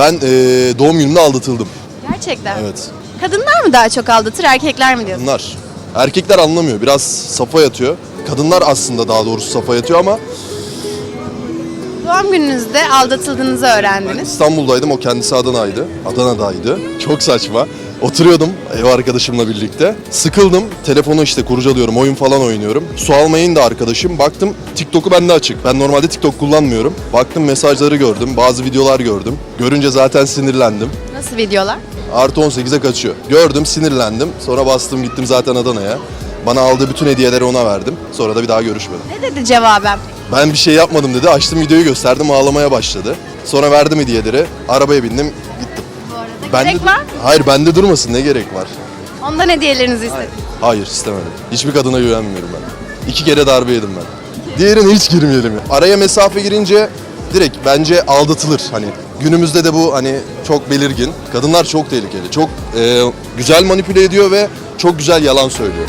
Ben e, doğum günümde aldatıldım. Gerçekten. Evet. Kadınlar mı daha çok aldatır, erkekler mi diyorsun? Kadınlar. Erkekler anlamıyor. Biraz safa yatıyor. Kadınlar aslında daha doğrusu safa yatıyor ama Doğum gününüzde aldatıldığınızı öğrendiniz. İstanbul'daydım. O kendisi Adana'ydı. Adana'daydı. Çok saçma. Oturuyordum ev arkadaşımla birlikte. Sıkıldım. Telefonu işte kurcalıyorum. Oyun falan oynuyorum. Su almayın da arkadaşım. Baktım TikTok'u bende açık. Ben normalde TikTok kullanmıyorum. Baktım mesajları gördüm. Bazı videolar gördüm. Görünce zaten sinirlendim. Nasıl videolar? Artı 18'e kaçıyor. Gördüm, sinirlendim. Sonra bastım gittim zaten Adana'ya. Bana aldığı bütün hediyeleri ona verdim. Sonra da bir daha görüşmedim. Ne dedi cevaben? Ben bir şey yapmadım dedi. Açtım videoyu gösterdim ağlamaya başladı. Sonra verdim hediyeleri. Arabaya bindim gittim. Bu arada Bende- gerek var mı? Hayır bende durmasın ne gerek var? Ondan hediyelerinizi istedim. Hayır istemedim. Hiçbir kadına güvenmiyorum ben. İki kere darbe yedim ben. Diğerine hiç girmeyelim. ya. Araya mesafe girince direkt bence aldatılır. Hani günümüzde de bu hani çok belirgin. Kadınlar çok tehlikeli. Çok e, güzel manipüle ediyor ve çok güzel yalan söylüyor.